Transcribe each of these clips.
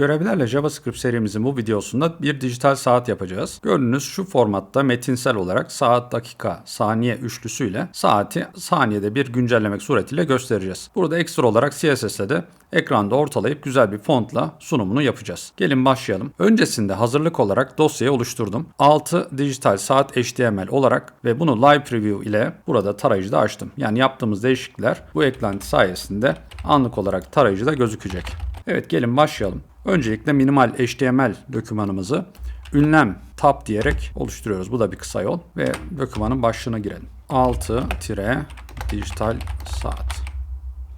Görevlerle JavaScript serimizin bu videosunda bir dijital saat yapacağız. Gördüğünüz şu formatta metinsel olarak saat, dakika, saniye üçlüsüyle saati saniyede bir güncellemek suretiyle göstereceğiz. Burada ekstra olarak CSS'de de ekranda ortalayıp güzel bir fontla sunumunu yapacağız. Gelin başlayalım. Öncesinde hazırlık olarak dosyayı oluşturdum. 6 dijital saat HTML olarak ve bunu live preview ile burada tarayıcıda açtım. Yani yaptığımız değişiklikler bu eklenti sayesinde anlık olarak tarayıcıda gözükecek. Evet gelin başlayalım. Öncelikle minimal HTML dokümanımızı ünlem tab diyerek oluşturuyoruz. Bu da bir kısa yol ve dokümanın başlığına girelim. 6 dijital saat.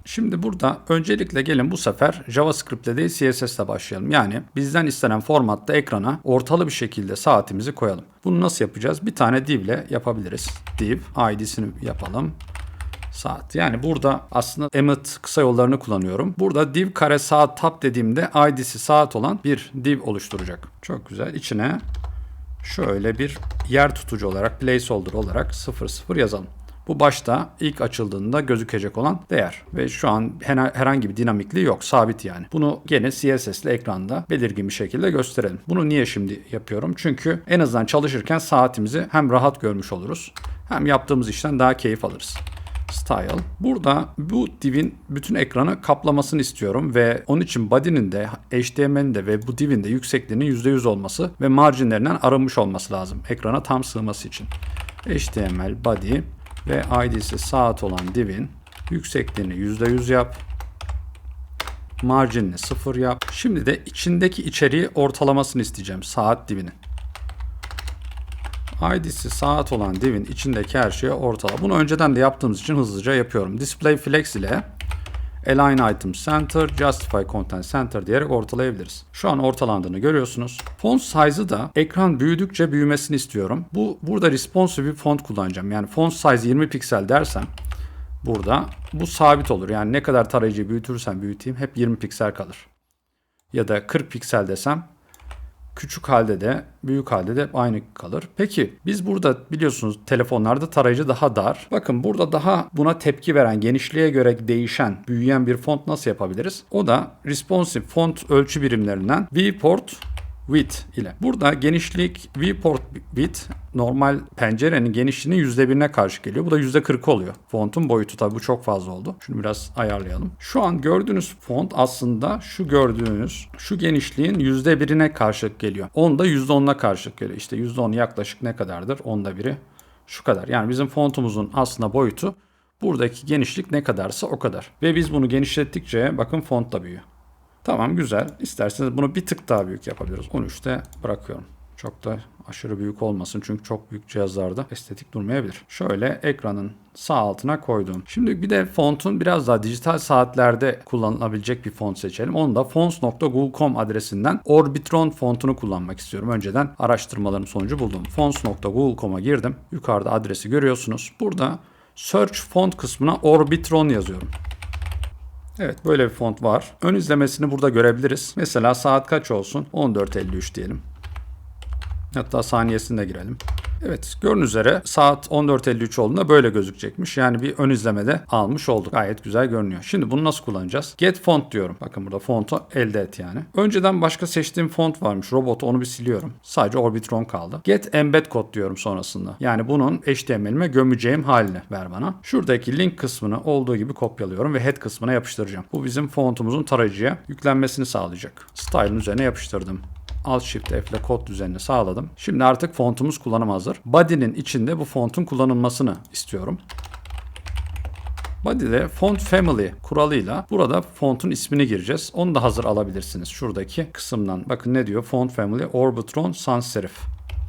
Şimdi burada öncelikle gelin bu sefer JavaScript ile değil CSS ile başlayalım. Yani bizden istenen formatta ekrana ortalı bir şekilde saatimizi koyalım. Bunu nasıl yapacağız? Bir tane div ile yapabiliriz. Div ID'sini yapalım saat. Yani burada aslında emmet kısa yollarını kullanıyorum. Burada div kare saat tab dediğimde id'si saat olan bir div oluşturacak. Çok güzel. İçine şöyle bir yer tutucu olarak placeholder olarak 00 yazalım. Bu başta ilk açıldığında gözükecek olan değer. Ve şu an herhangi bir dinamikliği yok. Sabit yani. Bunu gene CSS ile ekranda belirgin bir şekilde gösterelim. Bunu niye şimdi yapıyorum? Çünkü en azından çalışırken saatimizi hem rahat görmüş oluruz hem yaptığımız işten daha keyif alırız style. Burada bu divin bütün ekranı kaplamasını istiyorum ve onun için body'nin de HTML'in de ve bu divin de yüksekliğinin %100 olması ve marjinlerinden arınmış olması lazım. Ekrana tam sığması için. HTML body ve id'si saat olan divin yüksekliğini %100 yap. Marginini 0 yap. Şimdi de içindeki içeriği ortalamasını isteyeceğim saat divinin. ID'si saat olan divin içindeki her şeyi ortala. Bunu önceden de yaptığımız için hızlıca yapıyorum. Display flex ile Align Item Center, Justify Content Center diyerek ortalayabiliriz. Şu an ortalandığını görüyorsunuz. Font size'ı da ekran büyüdükçe büyümesini istiyorum. Bu burada responsive bir font kullanacağım. Yani font size 20 piksel dersem burada bu sabit olur. Yani ne kadar tarayıcıyı büyütürsem büyüteyim hep 20 piksel kalır. Ya da 40 piksel desem küçük halde de büyük halde de aynı kalır. Peki biz burada biliyorsunuz telefonlarda tarayıcı daha dar. Bakın burada daha buna tepki veren genişliğe göre değişen büyüyen bir font nasıl yapabiliriz? O da responsive font ölçü birimlerinden viewport width ile. Burada genişlik viewport width normal pencerenin genişliğinin %1'ine karşı geliyor. Bu da %40 oluyor. Fontun boyutu tabi bu çok fazla oldu. Şunu biraz ayarlayalım. Şu an gördüğünüz font aslında şu gördüğünüz şu genişliğin %1'ine karşılık geliyor. Onda %10'una karşılık geliyor. İşte %10 yaklaşık ne kadardır? Onda biri şu kadar. Yani bizim fontumuzun aslında boyutu buradaki genişlik ne kadarsa o kadar. Ve biz bunu genişlettikçe bakın font da büyüyor. Tamam güzel. İsterseniz bunu bir tık daha büyük yapabiliriz. 13'te bırakıyorum. Çok da aşırı büyük olmasın çünkü çok büyük cihazlarda estetik durmayabilir. Şöyle ekranın sağ altına koydum. Şimdi bir de fontun biraz daha dijital saatlerde kullanılabilecek bir font seçelim. Onu da fonts.google.com adresinden Orbitron fontunu kullanmak istiyorum. Önceden araştırmalarım sonucu buldum. fonts.google.com'a girdim. Yukarıda adresi görüyorsunuz. Burada Search font kısmına Orbitron yazıyorum. Evet böyle bir font var. Ön izlemesini burada görebiliriz. Mesela saat kaç olsun? 14.53 diyelim. Hatta saniyesini de girelim. Evet gördüğünüz üzere saat 14.53 olduğunda böyle gözükecekmiş. Yani bir ön izlemede almış olduk. Gayet güzel görünüyor. Şimdi bunu nasıl kullanacağız? Get font diyorum. Bakın burada fontu elde et yani. Önceden başka seçtiğim font varmış. Robot onu bir siliyorum. Sadece Orbitron kaldı. Get embed kod diyorum sonrasında. Yani bunun HTML'ime gömeceğim halini ver bana. Şuradaki link kısmını olduğu gibi kopyalıyorum ve head kısmına yapıştıracağım. Bu bizim fontumuzun tarayıcıya yüklenmesini sağlayacak. Style'ın üzerine yapıştırdım. Alt Shift F ile kod düzenini sağladım. Şimdi artık fontumuz kullanıma hazır. Body'nin içinde bu fontun kullanılmasını istiyorum. Body'de font family kuralıyla burada fontun ismini gireceğiz. Onu da hazır alabilirsiniz şuradaki kısımdan. Bakın ne diyor? Font family Orbitron sans serif.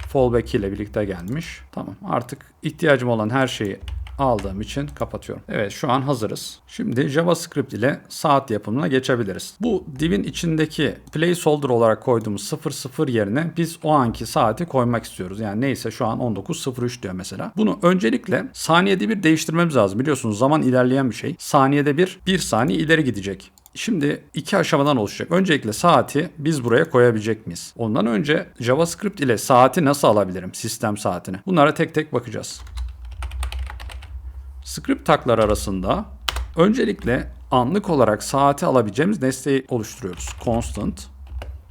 Fallback ile birlikte gelmiş. Tamam artık ihtiyacım olan her şeyi aldığım için kapatıyorum. Evet şu an hazırız. Şimdi JavaScript ile saat yapımına geçebiliriz. Bu divin içindeki placeholder olarak koyduğumuz 00 yerine biz o anki saati koymak istiyoruz. Yani neyse şu an 19.03 diyor mesela. Bunu öncelikle saniyede bir değiştirmemiz lazım. Biliyorsunuz zaman ilerleyen bir şey. Saniyede bir, bir saniye ileri gidecek. Şimdi iki aşamadan oluşacak. Öncelikle saati biz buraya koyabilecek miyiz? Ondan önce JavaScript ile saati nasıl alabilirim? Sistem saatini. Bunlara tek tek bakacağız. Script taklar arasında öncelikle anlık olarak saati alabileceğimiz nesneyi oluşturuyoruz. Constant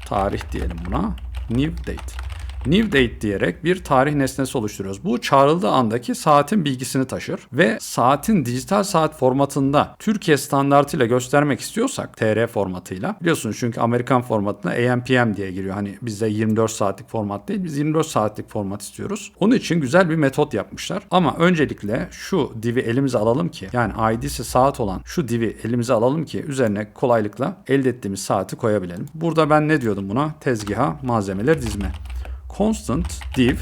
tarih diyelim buna. New date. New date diyerek bir tarih nesnesi oluşturuyoruz. Bu çağrıldığı andaki saatin bilgisini taşır ve saatin dijital saat formatında Türkiye standartıyla göstermek istiyorsak TR formatıyla biliyorsunuz çünkü Amerikan formatına AM PM diye giriyor. Hani bizde 24 saatlik format değil biz 24 saatlik format istiyoruz. Onun için güzel bir metot yapmışlar. Ama öncelikle şu div'i elimize alalım ki yani ID'si saat olan şu div'i elimize alalım ki üzerine kolaylıkla elde ettiğimiz saati koyabilelim. Burada ben ne diyordum buna? Tezgaha malzemeler dizme constant div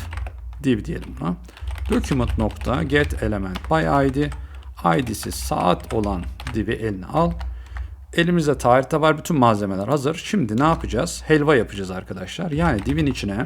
div diyelim buna. Document nokta get element by id id'si saat olan div'i eline al. Elimizde tarihte var bütün malzemeler hazır. Şimdi ne yapacağız? Helva yapacağız arkadaşlar. Yani div'in içine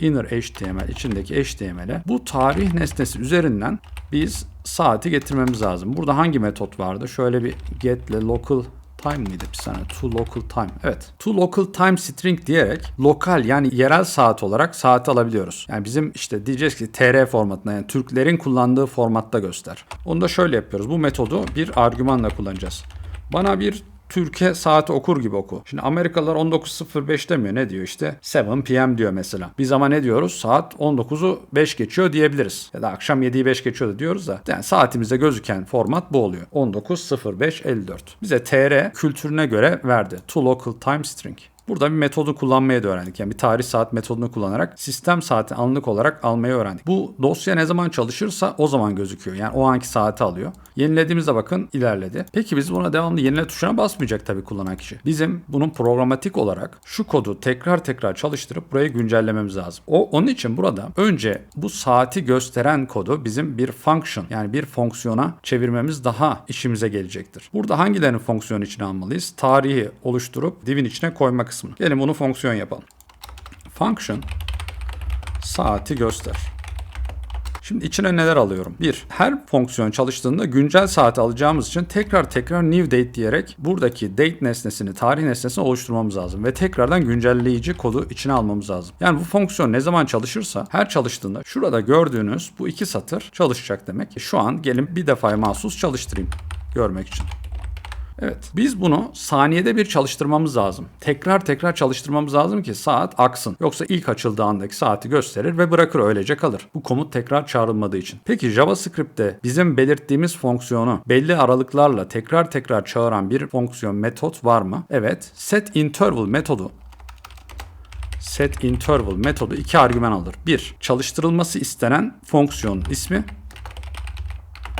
inner HTML içindeki HTML'e bu tarih nesnesi üzerinden biz saati getirmemiz lazım. Burada hangi metot vardı? Şöyle bir get ile local time mıydı bir saniye? To local time. Evet. To local time string diyerek lokal yani yerel saat olarak saati alabiliyoruz. Yani bizim işte diyeceğiz ki TR formatına yani Türklerin kullandığı formatta göster. Onu da şöyle yapıyoruz. Bu metodu bir argümanla kullanacağız. Bana bir Türkiye saati okur gibi oku. Şimdi Amerikalılar 19.05 demiyor. Ne diyor işte? 7 p.m. diyor mesela. Biz ama ne diyoruz? Saat 19'u 5 geçiyor diyebiliriz. Ya da akşam 7'yi 5 geçiyor da diyoruz da. Yani saatimizde gözüken format bu oluyor. 19.05.54. Bize TR kültürüne göre verdi. To local time string. Burada bir metodu kullanmayı da öğrendik. Yani bir tarih saat metodunu kullanarak sistem saati anlık olarak almayı öğrendik. Bu dosya ne zaman çalışırsa o zaman gözüküyor. Yani o anki saati alıyor. Yenilediğimizde bakın ilerledi. Peki biz buna devamlı yenile tuşuna basmayacak tabii kullanan kişi. Bizim bunun programatik olarak şu kodu tekrar tekrar çalıştırıp burayı güncellememiz lazım. O onun için burada önce bu saati gösteren kodu bizim bir function yani bir fonksiyona çevirmemiz daha işimize gelecektir. Burada hangilerini fonksiyon içine almalıyız? Tarihi oluşturup divin içine koyma kısmını. Gelin bunu fonksiyon yapalım. Function saati göster. Şimdi içine neler alıyorum? Bir, her fonksiyon çalıştığında güncel saati alacağımız için tekrar tekrar new date diyerek buradaki date nesnesini, tarih nesnesini oluşturmamız lazım. Ve tekrardan güncelleyici kodu içine almamız lazım. Yani bu fonksiyon ne zaman çalışırsa her çalıştığında şurada gördüğünüz bu iki satır çalışacak demek. Şu an gelin bir defaya mahsus çalıştırayım görmek için. Evet. Biz bunu saniyede bir çalıştırmamız lazım. Tekrar tekrar çalıştırmamız lazım ki saat aksın. Yoksa ilk açıldığı andaki saati gösterir ve bırakır öylece kalır. Bu komut tekrar çağrılmadığı için. Peki JavaScript'te bizim belirttiğimiz fonksiyonu belli aralıklarla tekrar tekrar çağıran bir fonksiyon metot var mı? Evet. Set interval metodu set interval metodu iki argüman alır. Bir, çalıştırılması istenen fonksiyonun ismi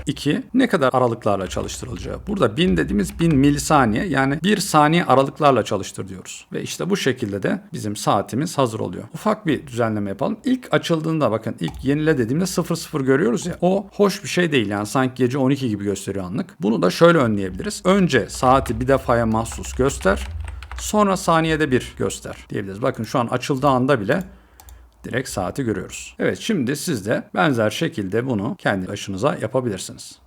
2. Ne kadar aralıklarla çalıştırılacağı. Burada 1000 dediğimiz 1000 milisaniye yani 1 saniye aralıklarla çalıştır diyoruz. Ve işte bu şekilde de bizim saatimiz hazır oluyor. Ufak bir düzenleme yapalım. İlk açıldığında bakın ilk yenile dediğimde 00 görüyoruz ya. O hoş bir şey değil yani sanki gece 12 gibi gösteriyor anlık. Bunu da şöyle önleyebiliriz. Önce saati bir defaya mahsus göster. Sonra saniyede bir göster diyebiliriz. Bakın şu an açıldığı anda bile direkt saati görüyoruz. Evet şimdi siz de benzer şekilde bunu kendi başınıza yapabilirsiniz.